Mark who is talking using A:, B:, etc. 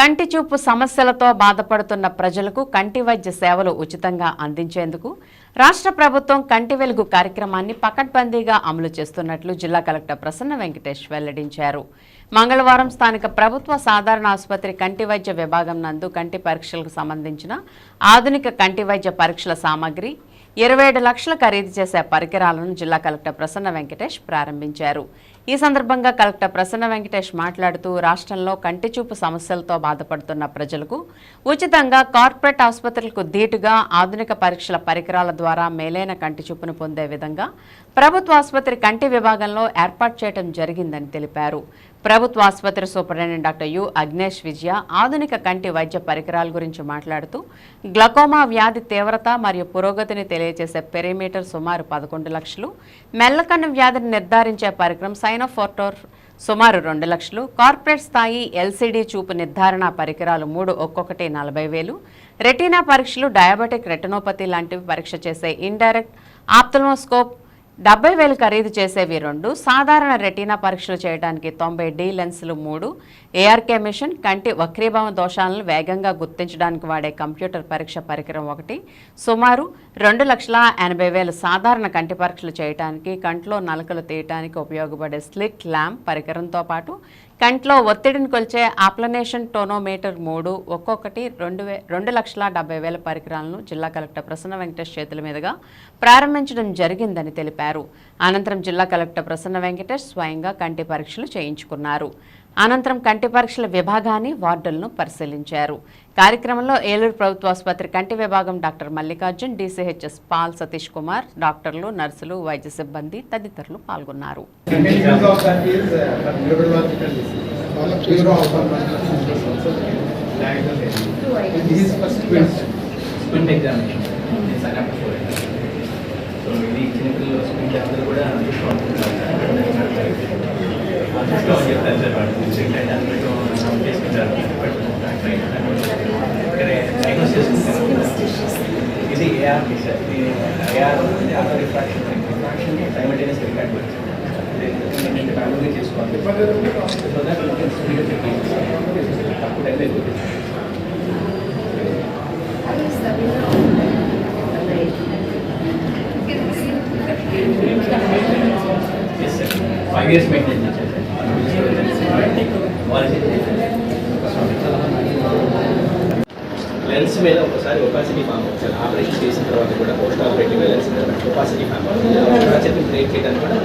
A: కంటి చూపు సమస్యలతో బాధపడుతున్న ప్రజలకు కంటి వైద్య సేవలు ఉచితంగా అందించేందుకు రాష్ట్ర ప్రభుత్వం కంటి వెలుగు కార్యక్రమాన్ని పకడ్బందీగా అమలు చేస్తున్నట్లు జిల్లా కలెక్టర్ ప్రసన్న వెంకటేష్ వెల్లడించారు. మంగళవారం స్థానిక ప్రభుత్వ సాధారణ ఆసుపత్రి కంటి వైద్య విభాగం నందు కంటి పరీక్షలకు సంబంధించిన ఆధునిక కంటి వైద్య పరీక్షల సామాగ్రి ఇరవై ఏడు లక్షల ఖరీదు చేసే పరికరాలను జిల్లా కలెక్టర్ ప్రసన్న వెంకటేష్ ప్రారంభించారు. ఈ సందర్భంగా కలెక్టర్ ప్రసన్న వెంకటేష్ మాట్లాడుతూ రాష్ట్రంలో కంటి చూపు సమస్యలతో బాధపడుతున్న ప్రజలకు ఉచితంగా కార్పొరేట్ ఆసుపత్రులకు ధీటుగా ఆధునిక పరీక్షల పరికరాల ద్వారా మేలైన కంటి చూపును పొందే విధంగా ప్రభుత్వ ఆసుపత్రి కంటి విభాగంలో ఏర్పాటు చేయడం జరిగిందని తెలిపారు. ప్రభుత్వ ఆసుపత్రి సూపరింటెండెంట్ డాక్టర్ యు అగ్నేష్ విజయ ఆధునిక కంటి వైద్య పరికరాల గురించి మాట్లాడుతూ గ్లకోమా వ్యాధి తీవ్రత మరియు పురోగతిని తెలియజేసే పెరిమీటర్ సుమారు పదకొండు లక్షలు. మెల్లకన్ను వ్యాధిని నిర్ధారించే పరికరం సైనోఫోర్టోర్ సుమారు రెండు లక్షలు. కార్పొరేట్ స్థాయి ఎల్సిడి చూపు నిర్ధారణ పరికరాలు మూడు ఒక్కొక్కటి నలభై వేలు. రెటీనా పరీక్షలు డయాబెటిక్ రెటినోపతి లాంటివి పరీక్ష చేసే ఇండైరెక్ట్ ఆప్థల్మోస్కోప్ డెబ్బై వేలు ఖరీదు చేసేవి రెండు. సాధారణ రెటీనా పరీక్షలు చేయడానికి తొంభై డి లెన్సులు మూడు. ఏఆర్కే మిషన్ కంటి వక్రీభావ దోషాలను వేగంగా గుర్తించడానికి వాడే కంప్యూటర్ పరీక్ష పరికరం ఒకటి. సుమారు రెండు లక్షల ఎనభై వేలు సాధారణ కంటి పరీక్షలు చేయడానికి కంట్లో నలకలు తీయటానికి ఉపయోగపడే స్లిట్ ల్యాంప్ పరికరంతో పాటు కంట్లో ఒత్తిడిని కొలిచే ఆప్లనేషన్ టోనోమీటర్ మూడు ఒక్కొక్కటి రెండు వే రెండు లక్షల డెబ్బై వేల పరికరాలను జిల్లా కలెక్టర్ ప్రసన్న వెంకటేష్ చేతుల మీదుగా ప్రారంభించడం జరిగిందని తెలిపారు. అనంతరం జిల్లా కలెక్టర్ ప్రసన్న వెంకటేష్ స్వయంగా కంటి పరీక్షలు చేయించుకున్నారు. అనంతరం కంటి పరీక్షల విభాగాన్ని వార్డులను పరిశీలించారు కార్యక్రమంలో ఏలూరు ప్రభుత్వాసుపత్రి కంటి విభాగం doctor Mallikarjun DCHS Paul Satish Kumar డాక్టర్లు నర్సులు వైద్య సిబ్బంది తదితరులు పాల్గొన్నారు
B: Conditions of that is examination. for neurological disease. Neuro
C: చెప్తారు సార్ వాళ్ళు స్ప్రింట్ అయితే అందరూ చేసుకుంటారు బట్ డయాగ్నోస్ చేసుకుంటారు ఇది ఏఆర్పి సార్ ఇది AR auto refraction refraction simultaneous record ఏంటంటే మామూలుగా చేసుకోవాలి సో దట్ స్పీడ్ తక్కువ టైం అయిపోతుంది yes sir five years maintain మీద ఒకసారి ఒపాసిటీ ఫామ్ ఒకసారి ఆపరేషన్ చేసిన తర్వాత కూడా పోస్ట్ ఆపరేటివ్ మీద ఒపాసిటీ ఫామ్ బ్రేక్ చేయడానికి కూడా